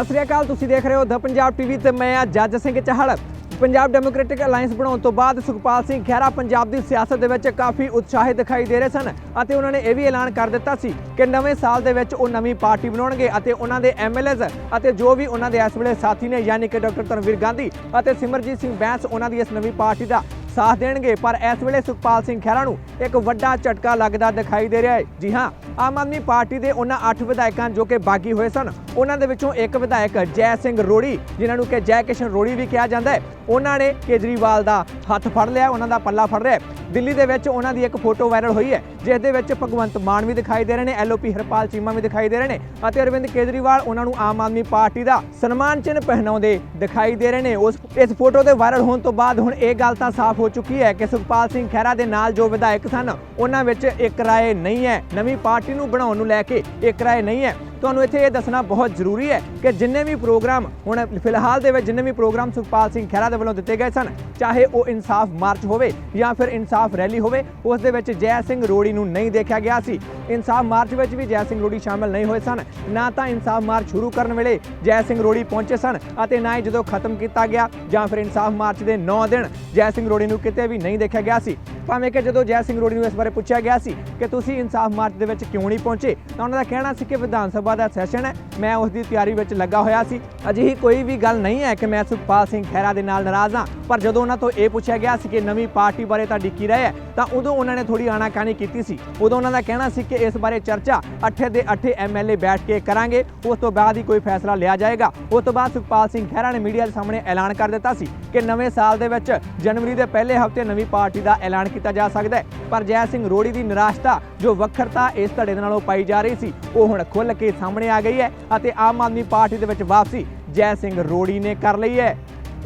ਸਤਿ ਸ੍ਰੀ ਅਕਾਲ, ਤੁਸੀਂ ਦੇਖ ਰਹੇ ਹੋ ਦ ਪੰਜਾਬ ਟੀਵੀ ਤੇ ਮੈਂ ਆ ਜੱਜ ਸਿੰਘ ਚਾਹਲ। ਪੰਜਾਬ ਡੈਮੋਕ੍ਰੈਟਿਕ ਅਲਾਈਅੰਸ ਬਣਾਉਣ ਤੋਂ ਬਾਅਦ ਸੁਖਪਾਲ ਸਿੰਘ ਖਹਿਰਾ ਪੰਜਾਬ ਦੀ ਸਿਆਸਤ ਦੇ ਵਿੱਚ ਕਾਫੀ ਉਤਸ਼ਾਹਿਤ ਦਿਖਾਈ ਦੇ ਰਹੇ ਸਨ ਅਤੇ ਉਹਨਾਂ ਨੇ ਇਹ ਵੀ ਐਲਾਨ ਕਰ ਦਿੱਤਾ ਸੀ ਕਿ ਨਵੇਂ ਸਾਲ ਦੇ ਵਿੱਚ ਉਹ ਨਵੀਂ ਪਾਰਟੀ ਬਣਾਉਣਗੇ ਅਤੇ ਉਹਨਾਂ ਦੇ ਐਮਐਲਏਜ਼ ਅਤੇ ਜੋ ਵੀ ਉਹਨਾਂ ਦੇ ਇਸ ਵੇਲੇ ਸਾਥੀ ਨੇ ਯਾਨੀ ਕਿ ਡਾਕਟਰ ਧਰਮਵੀਰ ਗਾਂਧੀ ਅਤੇ ਸਿਮਰਜੀਤ ਸਿੰਘ ਬੈਂਸ, ਉਹਨਾਂ ਦੀ ਇਸ ਨਵੀਂ ਪਾਰਟੀ ਦਾ ਸਾਥ ਦੇਣਗੇ। ਪਰ ਇਸ ਵੇਲੇ ਸੁਖਪਾਲ ਸਿੰਘ ਖਹਿਰਾ ਨੂੰ ਇੱਕ ਵੱਡਾ ਝਟਕਾ ਲੱਗਦਾ ਦਿਖਾਈ ਦੇ ਰਿਹਾ ਹੈ। ਜੀ ਹਾਂ, ਆਮ ਆਦਮੀ ਪਾਰਟੀ ਦੇ ਉਹਨਾਂ 8 ਵਿਧਾਇਕਾਂ ਜੋ ਕਿ ਬਾਗੀ ਹੋਏ ਸਨ। ਉਹਨਾਂ ਦੇ ਵਿੱਚੋਂ ਇੱਕ ਵਿਧਾਇਕ ਜੈ ਸਿੰਘ ਰੋੜੀ, ਜਿਨ੍ਹਾਂ ਨੂੰ ਕਿ ਜੈ ਕਿਸ਼ਨ ਰੋੜੀ ਵੀ ਕਿਹਾ ਜਾਂਦਾ ਹੈ। ਉਹਨਾਂ ਨੇ ਕੇਜਰੀਵਾਲ ਦਾ ਹੱਥ ਫੜ ਲਿਆ, ਉਹਨਾਂ ਦਾ ਪੱਲਾ ਫੜ ਰਿਹਾ ਦਿੱਲੀ ਦੇ ਵਿੱਚ ਉਹਨਾਂ ਦੀ ਇੱਕ ਫੋਟੋ ਵਾਇਰਲ ਹੋਈ ਹੈ, ਜਿਸ ਦੇ ਵਿੱਚ ਭਗਵੰਤ ਮਾਨ ਵੀ ਦਿਖਾਈ ਦੇ ਰਹੇ ਨੇ, ਐਲਓਪੀ ਹਰਪਾਲ ਚੀਮਾ ਵੀ ਦਿਖਾਈ ਦੇ ਰਹੇ ਨੇ ਅਤੇ ਅਰਵਿੰਦ ਕੇਜਰੀਵਾਲ ਉਹਨਾਂ ਨੂੰ ਆਮ ਆਦਮੀ ਪਾਰਟੀ ਦਾ ਸਨਮਾਨ ਚਿੰਨ੍ਹ ਪਹਿਨਾਉਂਦੇ ਦਿਖਾਈ ਦੇ ਰਹੇ ਨੇ। ਉਸ, ਇਸ ਫੋਟੋ ਦੇ ਵਾਇਰਲ ਹੋਣ ਤੋਂ ਬਾਅਦ ਹੁਣ ਇਹ ਗੱਲ ਤਾਂ ਸਾਫ਼ ਹੋ ਚੁੱਕੀ ਹੈ ਕਿ ਸੁਖਪਾਲ ਸਿੰਘ ਖਹਿਰਾ ਦੇ ਨਾਲ ਜੋ ਵਿਧਾਇਕ ਸਨ, ਉਹਨਾਂ ਵਿੱਚ ਇੱਕ ਰਾਏ ਨਹੀਂ ਹੈ। ਨਵੀਂ ਪਾਰਟੀ ਨੂੰ ਬਣਾਉਣ ਨੂੰ ਲੈ ਕੇ ਇੱਕ ਰਾਏ ਨਹੀਂ ਹੈ। ਤੁਹਾਨੂੰ ਇੱਥੇ ਇਹ ਦੱਸਣਾ ਬਹੁਤ ਜ਼ਰੂਰੀ ਹੈ ਕਿ ਜਿੰਨੇ ਵੀ ਪ੍ਰੋਗਰਾਮ ਹੁਣ ਫਿਲਹਾਲ ਦੇ ਵਿੱਚ ਜਿੰਨੇ ਵੀ ਪ੍ਰੋਗਰਾਮ ਸੁਖਪਾਲ ਸਿੰਘ ਖਹਿਰਾ ਦੇ ਵੱਲੋਂ ਦਿੱਤੇ ਗਏ ਸਨ, ਚਾਹੇ ਉਹ ਇਨਸਾਫ ਮਾਰਚ ਹੋਵੇ ਜਾਂ ਫਿਰ ਇਨਸਾਫ ਰੈਲੀ ਹੋਵੇ, ਉਸ ਦੇ ਵਿੱਚ ਜੈ ਸਿੰਘ ਰੋੜੀ ਨੂੰ ਨਹੀਂ ਦੇਖਿਆ ਗਿਆ ਸੀ। ਇਨਸਾਫ ਮਾਰਚ ਵਿੱਚ ਵੀ ਜੈ ਸਿੰਘ ਰੋੜੀ ਸ਼ਾਮਲ ਨਹੀਂ ਹੋਏ ਸਨ। ਨਾ ਤਾਂ ਇਨਸਾਫ ਮਾਰਚ ਸ਼ੁਰੂ ਕਰਨ ਵੇਲੇ ਜੈ ਸਿੰਘ ਰੋੜੀ ਪਹੁੰਚੇ ਸਨ ਅਤੇ ਨਾ ਹੀ ਜਦੋਂ ਖਤਮ ਕੀਤਾ ਗਿਆ ਜਾਂ ਫਿਰ ਇਨਸਾਫ ਮਾਰਚ ਦੇ 9 ਦਿਨ ਜੈ ਸਿੰਘ ਰੋੜੀ ਨੂੰ ਕਿਤੇ ਵੀ ਨਹੀਂ ਦੇਖਿਆ ਗਿਆ ਸੀ। ਭਾਵੇਂ ਕਿ ਜਦੋਂ ਜੈ ਸਿੰਘ ਰੋੜੀ ਨੂੰ ਇਸ ਬਾਰੇ ਪੁੱਛਿਆ ਗਿਆ ਸੀ ਕਿ ਤੁਸੀਂ ਇਨਸਾਫ ਮਾਰਚ ਦੇ ਵਿੱਚ ਕਿਉਂ ਨਹੀਂ ਪਹੁੰਚੇ, ਤਾਂ ਉਹਨਾਂ ਦਾ ਕਹਿਣਾ ਸੀ ਕਿ ਵਿਧਾਨ ਸਭਾ ਦਾ ਸੈਸ਼ਨ ਹੈ। ਮੈਂ ਉਸ ਦੀ ਤਿਆਰੀ ਵਿੱਚ ਲੱਗਾ ਹੋਇਆ ਸੀ। ਅਜਿਹੀ ਕੋਈ ਵੀ ਗੱਲ ਨਹੀਂ ਹੈ ਕਿ ਮੈਂ ਸੁਖਪਾਲ ਸਿੰਘ ਖਹਿਰਾ ਦੇ ਨਾਲ ਨਾਰਾਜ਼ ਹਾਂ। ਪਰ ਜਦੋਂ ਉਹਨਾਂ ਤੋਂ ਇਹ ਪੁੱਛਿਆ ਗਿਆ ਸੀ ਕਿ ਨਵੀਂ ਪਾਰਟੀ ਬਾਰੇ ਤੁਹਾਡੀ ਕੀ ਰਾਏ ਹੈ, ਤਾਂ ਉਦੋਂ ਉਹਨਾਂ ਨੇ ਥੋੜੀ ਆਣਾਕਾਣੀ ਕੀਤੀ ਸੀ। ਉਦੋਂ ਉਹਨਾਂ ਦਾ ਕਹਿਣਾ ਸੀ ਕਿ ਇਸ ਬਾਰੇ ਚਰਚਾ ਅੱਠੇ ਦੇ ਅੱਠੇ ਐਮਐਲਏ ਬੈਠ ਕੇ ਕਰਾਂਗੇ। ਉਸ ਤੋਂ ਬਾਅਦ ਹੀ ਕੋਈ ਫੈਸਲਾ ਲਿਆ ਜਾਏਗਾ। ਉਸ ਤੋਂ ਬਾਅਦ ਸੁਖਪਾਲ ਸਿੰਘ ਖਹਿਰਾ ਨੇ ਮੀਡੀਆ ਦੇ ਸਾਹਮਣੇ ਐਲਾਨ ਕਰ ਦਿੱਤਾ ਸੀ ਕਿ ਨਵੇਂ ਸਾਲ ਦੇ ਵਿੱਚ ਜਨਵਰੀ ਦੇ ਪਹਿਲੇ ਹਫ਼ਤੇ ਨਵੀਂ ਪਾਰਟੀ ਦਾ ਐਲਾਨ ਕੀਤਾ ਜਾ ਸਕਦਾ ਹੈ। ਪਰ ਜੈ ਸਿੰਘ ਰੋੜੀ ਦੀ ਨਿਰਾਸ਼ਤਾ, ਜੋ ਵੱਖਰਤਾ ਇਸ ਧੜੇ ਦੇ ਨਾਲੋਂ ਪਾਈ ਜਾ ਰਹੀ ਸੀ, ਉਹ ਹੁਣ ਖੁੱਲ ਕੇ ਸਾਹਮਣੇ ਆ ਗਈ ਹੈ ਅਤੇ ਆਮ ਆਦਮੀ ਪਾਰਟੀ ਦੇ ਵਿੱਚ ਵਾਪਸੀ ਜੈ ਸਿੰਘ ਰੋੜੀ ਨੇ ਕਰ ਲਈ ਹੈ।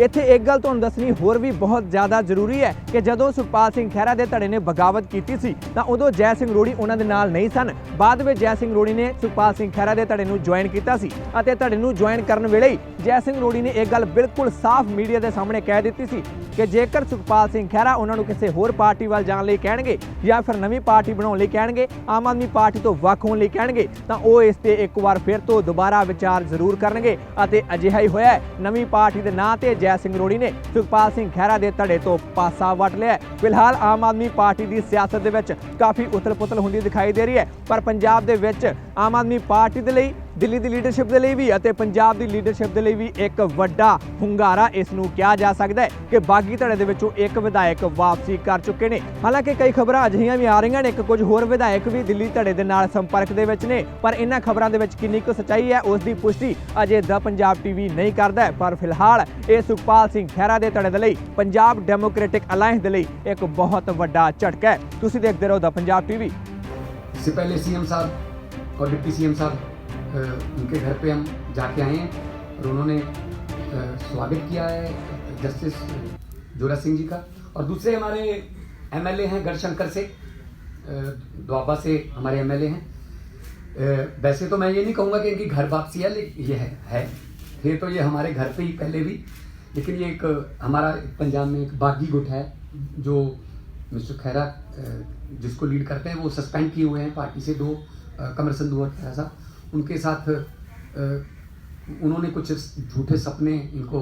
ਇੱਥੇ ਇੱਕ ਗੱਲ ਤੁਹਾਨੂੰ ਦੱਸਣੀ ਹੋਰ ਵੀ ਬਹੁਤ ਜ਼ਿਆਦਾ ਜ਼ਰੂਰੀ ਹੈ ਕਿ ਜਦੋਂ ਸੁਖਪਾਲ ਸਿੰਘ ਖਹਿਰਾ ਦੇ ਧੜੇ ਨੇ ਬਗਾਵਤ ਕੀਤੀ ਸੀ, ਤਾਂ ਉਦੋਂ ਜੈ ਸਿੰਘ ਰੋੜੀ ਉਹਨਾਂ ਦੇ ਨਾਲ ਨਹੀਂ ਸਨ। ਬਾਅਦ ਵਿੱਚ ਜੈ ਸਿੰਘ ਰੋੜੀ ਨੇ ਸੁਖਪਾਲ ਸਿੰਘ ਖਹਿਰਾ ਦੇ ਧੜੇ ਨੂੰ ਜੁਆਇਨ ਕੀਤਾ ਸੀ ਅਤੇ ਧੜੇ ਨੂੰ ਜੁਆਇਨ ਕਰਨ ਵੇਲੇ ਹੀ ਜੈ ਸਿੰਘ ਰੋੜੀ ਨੇ ਇਹ ਗੱਲ ਬਿਲਕੁਲ ਸਾਫ਼ ਮੀਡੀਆ ਦੇ ਸਾਹਮਣੇ ਕਹਿ ਦਿੱਤੀ ਸੀ ਕਿ ਜੇਕਰ ਸੁਖਪਾਲ ਸਿੰਘ ਖਹਿਰਾ ਉਹਨਾਂ ਨੂੰ ਕਿਸੇ ਹੋਰ ਪਾਰਟੀ ਵੱਲ ਜਾਣ ਲਈ ਕਹਿਣਗੇ ਜਾਂ ਫਿਰ ਨਵੀਂ ਪਾਰਟੀ ਬਣਾਉਣ ਲਈ ਕਹਿਣਗੇ, ਆਮ ਆਦਮੀ ਪਾਰਟੀ ਤੋਂ ਵੱਖ ਹੋਣ ਲਈ ਕਹਿਣਗੇ, ਤਾਂ ਉਹ ਇਸ ਤੇ ਇੱਕ ਵਾਰ ਫਿਰ ਤੋਂ ਦੁਬਾਰਾ ਵਿਚਾਰ ਜ਼ਰੂਰ ਕਰਨਗੇ ਅਤੇ ਅਜਿਹਾ ਹੀ ਹੋਇਆ ਨਵੀਂ ਪਾਰਟੀ ਦੇ ਨਾਂ ਤੇ ਜੈ ਸਿੰਘ ਰੋੜੀ ਨੇ ਸੁਖਪਾਲ ਸਿੰਘ ਖਹਿਰਾ ਦੇ ਧੜੇ ਤੋਂ ਪਾਸਾ ਵੱਟ ਲਿਆ ਫਿਲਹਾਲ ਆਮ ਆਦਮੀ ਪਾਰਟੀ ਦੀ ਸਿਆਸਤ ਦੇ ਵਿੱਚ ਕਾਫੀ ਉਥਲ-ਪੁਥਲ ਹੁੰਦੀ ਦਿਖਾਈ ਦੇ ਰਹੀ ਹੈ, ਪਰ ਪੰਜਾਬ ਦੇ ਵਿੱਚ ਆਮ ਆਦਮੀ ਪਾਰਟੀ ਦੇ ਲਈ ਦਿੱਲੀ ਦੀ ਲੀਡਰਸ਼ਿਪ ਦੇ ਲਈ ਵੀ ਅਤੇ ਪੰਜਾਬ ਦੀ ਲੀਡਰਸ਼ਿਪ ਦੇ ਲਈ ਵੀ ਇੱਕ ਵੱਡਾ ਹੁੰਗਾਰਾ ਇਸ ਨੂੰ ਕਿਹਾ ਜਾ ਸਕਦਾ ਹੈ ਕਿ ਬਾਗੀ ਧੜੇ ਦੇ ਵਿੱਚੋਂ ਇੱਕ ਵਿਧਾਇਕ ਵਾਪਸੀ ਕਰ ਚੁੱਕੇ ਨੇ ਹਾਲਾਂਕਿ ਕਈ ਖਬਰਾਂ ਅਜਿਹੀਆਂ ਵੀ ਆ ਰਹੀਆਂ ਨੇ ਕਿ ਕੁਝ ਹੋਰ ਵਿਧਾਇਕ ਵੀ ਦਿੱਲੀ ਧੜੇ ਦੇ ਨਾਲ ਸੰਪਰਕ ਦੇ ਵਿੱਚ ਨੇ ਪਰ ਇਹਨਾਂ ਖਬਰਾਂ ਦੇ ਵਿੱਚ ਕਿੰਨੀ ਕੁ ਸੱਚਾਈ ਹੈ ਉਸ ਦੀ ਪੁਸ਼ਟੀ ਅਜੇ ਦ ਪੰਜਾਬ ਟੀਵੀ ਨਹੀਂ ਕਰਦਾ ਹੈ। ਪਰ ਫਿਲਹਾਲ ਇਹ ਸੁਖਪਾਲ ਸਿੰਘ ਖਹਿਰਾ ਦੇ ਧੜੇ ਦੇ ਲਈ ਪੰਜਾਬ ਡੈਮੋਕ੍ਰੈਟਿਕ ਅਲਾਈਅੰਸ ਦੇ ਲਈ ਇੱਕ ਬਹੁਤ ਵੱਡਾ ਝਟਕਾ ਹੈ ਤੁਸੀਂ ਦੇਖਦੇ ਰਹੋ ਦ ਪੰਜਾਬ ਟੀਵੀ इससे पहले सीएम साहब और डिप्टी सीएम साहब अ, उनके घर पे हम जाके आए हैं और उन्होंने स्वागत किया है जस्टिस जोरा सिंह जी का। और दूसरे हमारे एमएलए हैं गढ़शंकर से द्वाबा से हमारे एमएलए हैं। वैसे तो मैं ये नहीं कहूँगा कि इनकी घर वापसी है लेकिन ये है, है। थे तो ये हमारे घर पे ही पहले भी लेकिन ये एक हमारा पंजाब में एक बागी गुट है जो मिस्टर खैरा जिसको लीड करते हैं वो सस्पेंड किए हुए हैं पार्टी से दो कमर संधू और खैरा साहब। उनके साथ उन्होंने कुछ झूठे सपने इनको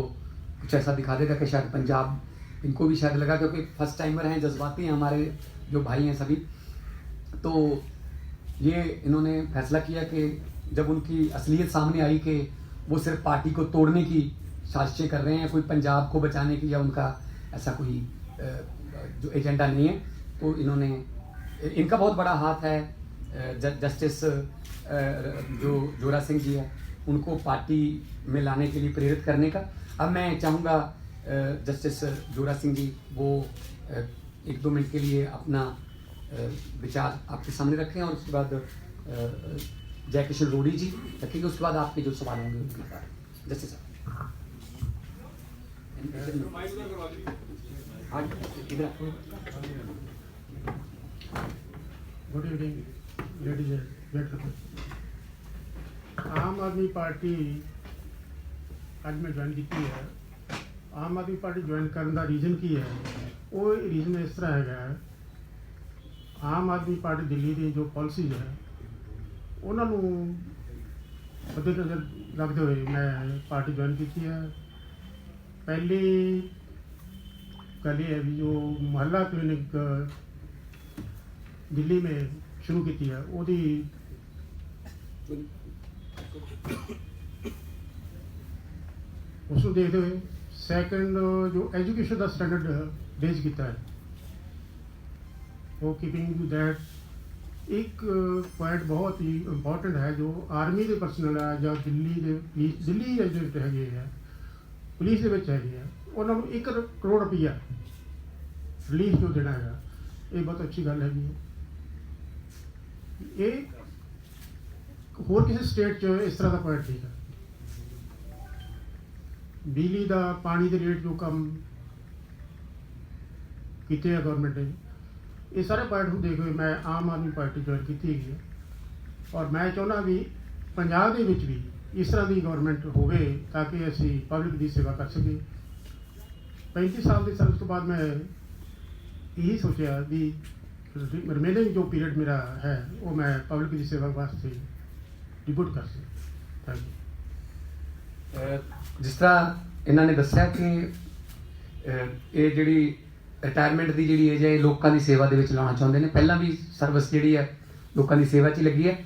कुछ ऐसा दिखा देगा कि शायद पंजाब, इनको भी शायद लगा क्योंकि फ़र्स्ट टाइमर हैं, जज्बाती हैं हमारे जो भाई हैं सभी। तो ये इन्होंने फैसला किया कि जब उनकी असलियत सामने आई कि वो सिर्फ़ पार्टी को तोड़ने की साजिशें कर रहे हैं, कोई पंजाब को बचाने की या उनका ऐसा कोई जो एजेंडा नहीं है तो इन्होंने, इनका बहुत बड़ा हाथ है जस्टिस जो जोरा सिंह जी हैं उनको पार्टी में लाने के लिए प्रेरित करने का। अब मैं चाहूँगा जस्टिस जोरा सिंह जी वो एक दो मिनट के लिए अपना विचार आपके सामने रखें और उसके बाद अ, जय किशन रोडी जी रखेंगे उसके बाद आपके जो सवाल होंगे उनके बाद जैसे सर हाँ इधर गुड इवनिंग लेडीज़ एंड आम आदमी ਪਾਰਟੀ ਅੱਜ ਮੈਂ ਜੁਆਇਨ ਕੀਤੀ ਹੈ। ਆਮ ਆਦਮੀ ਪਾਰਟੀ ਜੁਆਇਨ ਕਰਨ ਦਾ ਰੀਜ਼ਨ ਕੀ ਹੈ? ਉਹ ਰੀਜ਼ਨ ਇਸ ਤਰ੍ਹਾਂ ਹੈਗਾ ਆਮ ਆਦਮੀ ਪਾਰਟੀ ਦਿੱਲੀ ਦੀ ਜੋ ਪਾਲਿਸੀ ਹੈ, ਉਹਨਾਂ ਨੂੰ ਬਦਲ ਨਜ਼ਰ ਰੱਖਦੇ ਹੋਏ ਮੈਂ ਪਾਰਟੀ ਜੁਆਇਨ ਕੀਤੀ ਹੈ। ਪਹਿਲੀ ਗੱਲ ਇਹ ਹੈ ਵੀ ਜੋ ਮੁਹੱਲਾ ਕਲੀਨਿਕ ਦਿੱਲੀ ਮੇ ਸ਼ੁਰੂ ਕੀਤੀ ਹੈ, ਉਹਦੀ ਉਸ ਨੂੰ ਦੇਖਦੇ ਹੋਏ ਸੈਕੰਡ ਜੋ ਐਜੂਕੇਸ਼ਨ ਦਾ ਸਟੈਂਡਰਡ ਬੇਸ ਕੀਤਾ ਹੈ। ਉਹ ਕੀਪਿੰਗ ਟੂ ਦੈਟ ਇੱਕ ਪੁਆਇੰਟ ਬਹੁਤ ਹੀ ਇੰਪੋਰਟੈਂਟ ਹੈ ਜੋ ਆਰਮੀ ਦੇ ਪਰਸਨਲ ਹੈ ਜਾਂ ਦਿੱਲੀ ਦੇ ਪੁਲਿਸ ਦਿੱਲੀ ਦੇ ਹੈਗੇ ਆ ਪੁਲਿਸ ਦੇ ਵਿੱਚ ਹੈਗੇ ਆ, ਉਹਨਾਂ ਨੂੰ 1 ਕਰੋੜ ਰੁਪਈਆ ਰਿਲੀਫ ਜੋ ਦੇਣਾ ਹੈਗਾ, ਇਹ ਬਹੁਤ ਅੱਛੀ ਗੱਲ ਹੈਗੀ ਹੈ। ਇਹ ਹੋਰ ਕਿਸੇ ਸਟੇਟ 'ਚ ਇਸ ਤਰ੍ਹਾਂ ਦਾ ਪੁਆਇੰਟ ਨਹੀਂ ਹੈ ਬਿਜਲੀ ਦਾ, ਪਾਣੀ ਦੇ ਰੇਟ ਜੋ ਕੰਮ ਕੀਤੇ ਆ ਗਵਰਨਮੈਂਟ ਨੇ, ਇਹ ਸਾਰੇ ਪੁਆਇੰਟ ਨੂੰ ਦੇਖਦੇ ਹੋਏ ਮੈਂ ਆਮ ਆਦਮੀ ਪਾਰਟੀ ਜੁਆਇਨ ਕੀਤੀ ਹੈਗੀ ਹੈ ਔਰ ਮੈਂ ਚਾਹੁੰਦਾ ਵੀ ਪੰਜਾਬ ਦੇ ਵਿੱਚ ਵੀ ਇਸ ਤਰ੍ਹਾਂ ਦੀ ਗਵਰਨਮੈਂਟ ਹੋਵੇ ਤਾਂ ਕਿ ਅਸੀਂ ਪਬਲਿਕ ਦੀ ਸੇਵਾ ਕਰ ਸਕੀਏ। 35 ਸਾਲ ਦੀ ਸਰਵਿਸ ਤੋਂ ਬਾਅਦ ਮੈਂ ਇਹੀ ਸੋਚਿਆ ਵੀ ਰਿਮੇਨਿੰਗ ਜੋ ਪੀਰੀਅਡ ਮੇਰਾ ਹੈ, ਉਹ ਮੈਂ ਪਬਲਿਕ ਦੀ ਸੇਵਾ ਵਾਸਤੇ ਡਿਬੂਟ ਕਰ ਸਕਾਂ ਥੈਂਕ ਯੂ ਜਿਸ ਤਰ੍ਹਾਂ ਇਹਨਾਂ ਨੇ ਦੱਸਿਆ ਕਿ ਇਹ ਜਿਹੜੀ ਰਿਟਾਇਰਮੈਂਟ ਦੀ ਜਿਹੜੀ ਏਜ ਹੈ, ਇਹ ਲੋਕਾਂ ਦੀ ਸੇਵਾ ਦੇ ਵਿੱਚ ਲਾਉਣਾ ਚਾਹੁੰਦੇ ਨੇ। ਪਹਿਲਾਂ ਵੀ ਸਰਵਿਸ ਜਿਹੜੀ ਹੈ, ਲੋਕਾਂ ਦੀ ਸੇਵਾ 'ਚ ਲੱਗੀ ਹੈ।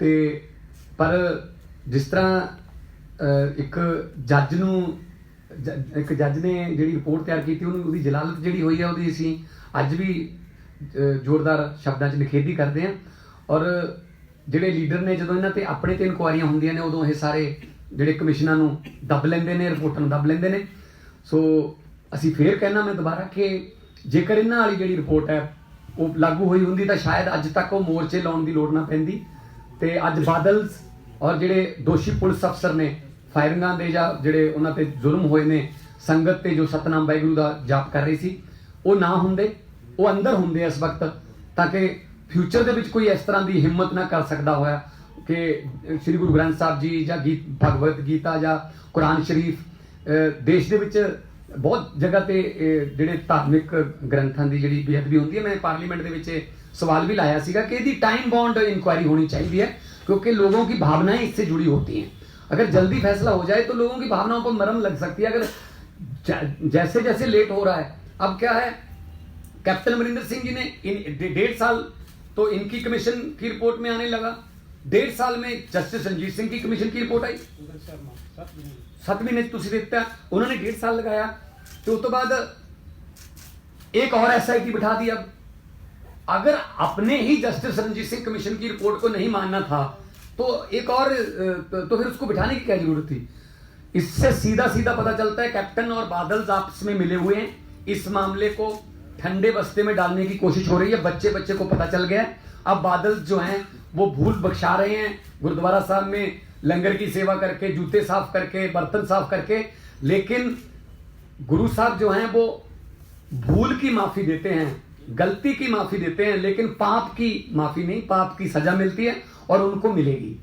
ਤੇ ਪਰ ਜਿਸ ਤਰ੍ਹਾਂ ਇੱਕ ਜੱਜ ਨੂੰ, ਜ- ਇੱਕ ਜੱਜ ਨੇ ਜਿਹੜੀ ਰਿਪੋਰਟ ਤਿਆਰ ਕੀਤੀ, ਉਹਨੂੰ ਉਹਦੀ ਜਲਾਲਤ ਜਿਹੜੀ ਹੋਈ ਹੈ, ਉਹਦੀ ਅਸੀਂ ਅੱਜ ਵੀ ਜ਼ੋਰਦਾਰ ਸ਼ਬਦਾਂ 'ਚ ਨਿਖੇਧੀ ਕਰਦੇ ਹਾਂ। ਔਰ ਜਿਹੜੇ ਲੀਡਰ ਨੇ, ਜਦੋਂ ਇਹਨਾਂ ਤੇ ਆਪਣੇ ਤੇ ਇਨਕੁਆਇਰੀਆਂ ਹੁੰਦੀਆਂ ਨੇ, ਉਦੋਂ ਇਹ ਸਾਰੇ ਜਿਹੜੇ ਕਮਿਸ਼ਨਾਂ ਨੂੰ ਦੱਬ ਲੈਂਦੇ ਨੇ, ਰਿਪੋਰਟਾਂ ਨੂੰ ਦੱਬ ਲੈਂਦੇ ਨੇ। ਸੋ ਅਸੀਂ ਫੇਰ ਕਹਿਣਾ ਮੈਂ ਦੁਬਾਰਾ ਕਿ ਜੇਕਰ ਇਹਨਾਂ ਵਾਲੀ ਜਿਹੜੀ ਰਿਪੋਰਟ ਹੈ, ਉਹ ਲਾਗੂ ਹੋਈ ਹੁੰਦੀ, ਤਾਂ ਸ਼ਾਇਦ ਅੱਜ ਤੱਕ ਉਹ ਮੋਰਚੇ ਲਾਉਣ ਦੀ ਲੋੜ ਨਾ ਪੈਂਦੀ। ਤੇ ਅੱਜ ਬਾਦਲ ਔਰ ਜਿਹੜੇ ਦੋਸ਼ੀ ਪੁਲਿਸ ਅਫਸਰ ਨੇ, ਫਾਇਰਿੰਗਾਂ ਦੇ ਜਾਂ ਜਿਹੜੇ ਉਹਨਾਂ ਤੇ ਜ਼ੁਲਮ ਹੋਏ ਨੇ, ਸੰਗਤ ਤੇ ਜੋ ਸਤਨਾਮ ਵਾਹਿਗੁਰੂ ਦਾ ਜਾਪ ਕਰ ਰਹੀ ਸੀ, ਉਹ ਨਾ ਹੁੰਦੇ, ਉਹ ਅੰਦਰ ਹੁੰਦੇ ਇਸ ਵਕਤ, ਤਾਂ ਕਿ ਫਿਊਚਰ ਦੇ ਵਿੱਚ ਕੋਈ ਇਸ ਤਰ੍ਹਾਂ ਦੀ ਹਿੰਮਤ ਨਾ ਕਰ ਸਕਦਾ ਹੋਇਆ ਕਿ ਸ੍ਰੀ ਗੁਰੂ ਗ੍ਰੰਥ ਸਾਹਿਬ ਜੀ ਜਾਂ ਗੀਤ ਭਗਵਤ ਗੀਤਾ ਜਾਂ ਕੁਰਾਨ ਸ਼ਰੀਫ ਅਹ ਦੇਸ਼ ਦੇ ਵਿੱਚ ਬਹੁਤ ਜਗ੍ਹਾ ਤੇ ਅਹ ਜਿਹੜੇ ਧਾਰਮਿਕ ਗ੍ਰੰਥਾਂ ਦੀ ਜਿਹੜੀ ਬੇਅਦਬੀ ਹੁੰਦੀ ਹੈ ਮੈਂ ਪਾਰਲੀਮੈਂਟ ਦੇ ਵਿੱਚ ਇਹ ਸਵਾਲ भी लाया ਸੀਗਾ कि यदि टाइम बॉन्ड इंक्वायरी होनी चाहिए क्योंकि लोगों की भावनाएं इससे जुड़ी होती हैं अगर जल्दी फैसला हो जाए तो लोगों की भावनाओं पर मरम लग सकती है अगर ज- जैसे जैसे लेट हो रहा है अब क्या है कैप्टन अमरिंदर सिंह जी ने इन डे- डेढ़ साल तो इनकी कमीशन की रिपोर्ट में आने लगा। डेढ़ साल में जस्टिस रंजीत सिंह की कमीशन की रिपोर्ट आई। सत महीने। तुम देता तो उन्होंने डेढ़ साल लगाया। तो उस तो बाद एक और एस आई टी बिठा दी अब। अगर अपने ही जस्टिस रंजीत सिंह कमीशन की रिपोर्ट को नहीं मानना था तो एक और तो फिर उसको बिठाने की क्या ज़रूरत थी? इससे सीधा सीधा पता चलता है कैप्टन और बादल आपस में मिले हुए हैं। इस मामले को ठंडे बस्ते में डालने की कोशिश हो रही है। बच्चे बच्चे को पता चल गया अब बादल जो हैं, वो भूल बख्शा रहे हैं। गुरुद्वारा साहब में लंगर की सेवा करके, जूते साफ़ करके, बर्तन साफ़ करके, लेकिन गुरु साहब जो हैं, वो भूल की माफ़ी देते हैं, गलती की माफ़ी देते हैं, लेकिन पाप की माफ़ी नहीं, पाप की सजा मिलती है और उनको मिलेगी।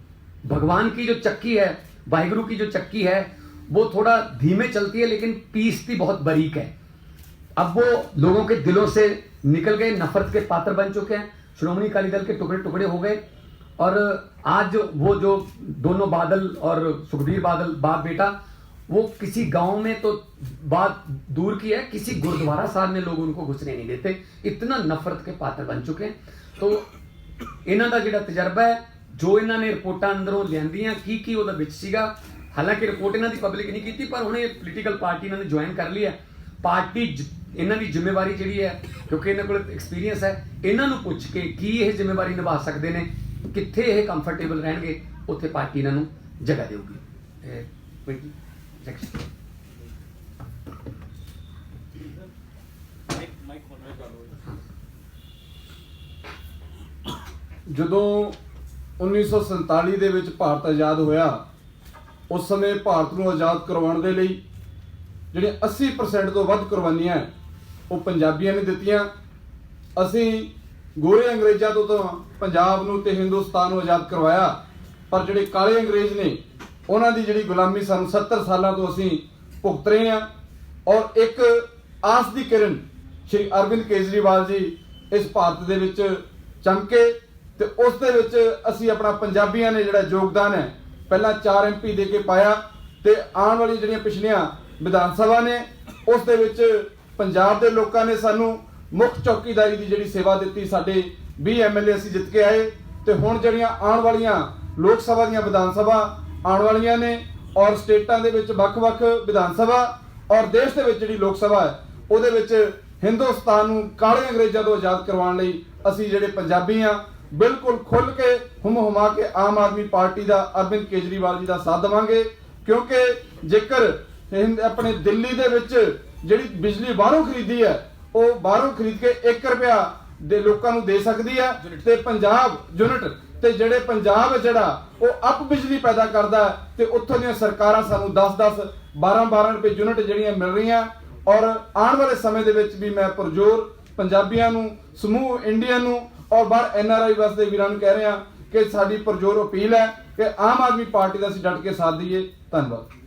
भगवान की जो चक्की है, वाहिगुरु की जो चक्की है, वो थोड़ा धीमे चलती है, लेकिन पीसती बहुत बारीक है। अब वो लोगों के दिलों से निकल गए नफरत के पात्र बन चुके हैं श्रोमणी अकाली दल के टुकड़े टुकड़े हो गए और आज वो जो दोनों बादल और सुखबीर बादल बाप बेटा वो किसी गांव में तो बात दूर की है किसी गुरुद्वारा साहब में लोग उनको घुसने नहीं देते इतना नफरत के पात्र बन चुके हैं तो ਇਹਨਾਂ ਦਾ ਜਿਹੜਾ ਤਜਰਬਾ ਹੈ ਜੋ ਇਹਨਾਂ ਨੇ ਰਿਪੋਰਟਾਂ ਅੰਦਰੋਂ ਲਿਆਂਦੀਆਂ ਕੀ ਕੀ ਉਹਦਾ ਵਿੱਚ ਸੀਗਾ ਹਾਲਾਂਕਿ ਰਿਪੋਰਟ ਇਹਨਾਂ ਦੀ ਪਬਲਿਕ ਨਹੀਂ ਕੀਤੀ ਪਰ ਹੁਣ ਇਹ ਪੋਲੀਟੀਕਲ ਪਾਰਟੀ ਇਹਨਾਂ ਨੇ ਜੁਆਇਨ ਕਰ ਲਈ ਹੈ ਪਾਰਟੀ ਜ- ਇਹਨਾਂ ਦੀ ਜ਼ਿੰਮੇਵਾਰੀ ਜਿਹੜੀ ਹੈ, ਕਿਉਂਕਿ ਇਹਨਾਂ ਕੋਲ ਐਕਸਪੀਰੀਅੰਸ ਹੈ, ਇਹਨਾਂ ਨੂੰ ਪੁੱਛ ਕੇ ਕੀ ਇਹ ਜ਼ਿੰਮੇਵਾਰੀ ਨਿਭਾ ਸਕਦੇ ਨੇ, ਕਿੱਥੇ ਇਹ ਕੰਫਰਟੇਬਲ ਰਹਿਣਗੇ, ਉੱਥੇ ਪਾਰਟੀ ਇਹਨਾਂ ਨੂੰ ਜਗ੍ਹਾ ਦੇਊਗੀ ਇਹ ਕੋਈ next. ਜਦੋਂ 1947 ਦੇ ਵਿੱਚ ਭਾਰਤ ਆਜ਼ਾਦ ਹੋਇਆ, ਉਸ ਸਮੇਂ ਭਾਰਤ ਨੂੰ ਆਜ਼ਾਦ ਕਰਵਾਉਣ ਦੇ ਲਈ ਜਿਹੜੇ 80% ਤੋਂ ਵੱਧ ਕੁਰਬਾਨੀਆਂ ਉਹ ਪੰਜਾਬੀਆਂ ਨੇ ਦਿੱਤੀਆਂ। ਅਸੀਂ ਗੋਰੇ ਅੰਗਰੇਜ਼ਾਂ ਤੋਂ ਤਾਂ ਪੰਜਾਬ ਨੂੰ ਤੇ ਹਿੰਦੁਸਤਾਨ ਨੂੰ ਆਜ਼ਾਦ ਕਰਵਾਇਆ। ਪਰ ਜਿਹੜੇ ਕਾਲੇ ਅੰਗਰੇਜ਼ ਨੇ, ਉਹਨਾਂ ਦੀ ਜਿਹੜੀ ਗੁਲਾਮੀ ਸਾਨੂੰ 70 ਸਾਲਾਂ ਤੋਂ ਅਸੀਂ ਭੁਗਤ ਰਹੇ ਹਾਂ। ਔਰ ਇੱਕ ਆਸ ਦੀ ਕਿਰਨ ਸ਼੍ਰੀ ਅਰਵਿੰਦ ਕੇਜਰੀਵਾਲ ਜੀ ਇਸ ਭਾਰਤ ਦੇ ਵਿੱਚ ਚਮਕੇ ਤੇ ਉਸ ਦੇ ਵਿੱਚ ਅਸੀਂ ਆਪਣਾ ਪੰਜਾਬੀਆਂ ਨੇ ਜਿਹੜਾ ਯੋਗਦਾਨ ਹੈ, ਪਹਿਲਾਂ 4 ਐਮਪੀ ਦੇ ਕੇ ਪਾਇਆ ਤੇ ਆਉਣ ਵਾਲੀ ਜਿਹੜੀਆਂ ਪਿਛਲੀਆਂ ਵਿਧਾਨ ਸਭਾ ਨੇ, ਉਸ ਦੇ ਵਿੱਚ ਪੰਜਾਬ ਦੇ ਲੋਕਾਂ ਨੇ ਸਾਨੂੰ ਮੁੱਖ ਚੌਕੀਦਾਰੀ ਦੀ ਜਿਹੜੀ ਸੇਵਾ ਦਿੱਤੀ, ਸਾਡੇ 20 ਐਮਐਲਏ ਅਸੀਂ ਜਿੱਤ ਕੇ ਆਏ ਤੇ ਹੁਣ ਜਿਹੜੀਆਂ ਆਉਣ ਵਾਲੀਆਂ ਲੋਕ ਸਭਾ ਦੀਆਂ ਵਿਧਾਨ ਸਭਾ ਆਉਣ ਵਾਲੀਆਂ ਨੇ ਔਰ ਸਟੇਟਾਂ ਦੇ ਵਿੱਚ ਵੱਖ-ਵੱਖ ਵਿਧਾਨ ਸਭਾ ਔਰ ਦੇਸ਼ ਦੇ ਵਿੱਚ ਜਿਹੜੀ ਲੋਕ ਸਭਾ ਹੈ, ਉਹਦੇ ਵਿੱਚ ਹਿੰਦੁਸਤਾਨ ਨੂੰ ਕਾਲੇ ਅੰਗਰੇਜ਼ਾਂ ਤੋਂ ਆਜ਼ਾਦ ਕਰਵਾਉਣ ਲਈ ਅਸੀਂ ਜਿਹੜੇ ਪੰਜਾਬੀ ਆ ਬਿਲਕੁਲ ਖੁੱਲ ਕੇ ਹੁਮ ਹੁਮਾ ਕੇ ਆਮ ਆਦਮੀ ਪਾਰਟੀ ਦਾ ਅਰਵਿੰਦ ਕੇਜਰੀਵਾਲ ਜੀ ਦਾ ਸਾਥ ਦੇਵਾਂਗੇ ਕਿਉਂਕਿ ਜੇਕਰ ਆਪਣੇ ਦਿੱਲੀ ਦੇ ਵਿੱਚ ਜਿਹੜੀ ਬਿਜਲੀ ਬਾਹਰੋਂ ਖਰੀਦੀ ਹੈ, ਉਹ ਬਾਹਰੋਂ ਖਰੀਦ ਕੇ 1 ਰੁਪਿਆ ਦੇ ਲੋਕਾਂ ਨੂੰ ਦੇ ਸਕਦੀ ਹੈ ਤੇ ਪੰਜਾਬ ਯੂਨਿਟ ਤੇ ਜਿਹੜੇ ਪੰਜਾਬ ਜਿਹੜਾ, ਉਹ ਅਪ ਬਿਜਲੀ ਪੈਦਾ ਕਰਦਾ ਹੈ ਤੇ ਉੱਥੋਂ ਦੀਆਂ ਸਰਕਾਰਾਂ ਸਾਨੂੰ 10-10 12-12 ਰੁਪਏ ਯੂਨਿਟ ਜਿਹੜੀਆਂ ਮਿਲ ਰਹੀਆਂ। ਔਰ ਆਉਣ ਵਾਲੇ ਸਮੇਂ ਦੇ ਵਿੱਚ ਵੀ ਮੈਂ ਪਰਜ਼ੋਰ ਪੰਜਾਬੀਆਂ ਨੂੰ, ਸਮੂਹ ਇੰਡੀਆ ਨੂੰ ਔਰ ਬਾਹਰ ਐਨਆਰਆਈ ਵਾਸਤੇ ਵੀਰਾਂ ਨੂੰ ਕਹਿ ਰਿਹਾ ਕਿ ਸਾਡੀ ਪਰਜ਼ੋਰ ਅਪੀਲ ਹੈ ਕਿ ਆਮ ਆਦਮੀ ਪਾਰਟੀ ਦਾ ਅਸੀਂ ਡਟ ਕੇ ਸਾਥ ਦਈਏ। ਧੰਨਵਾਦ।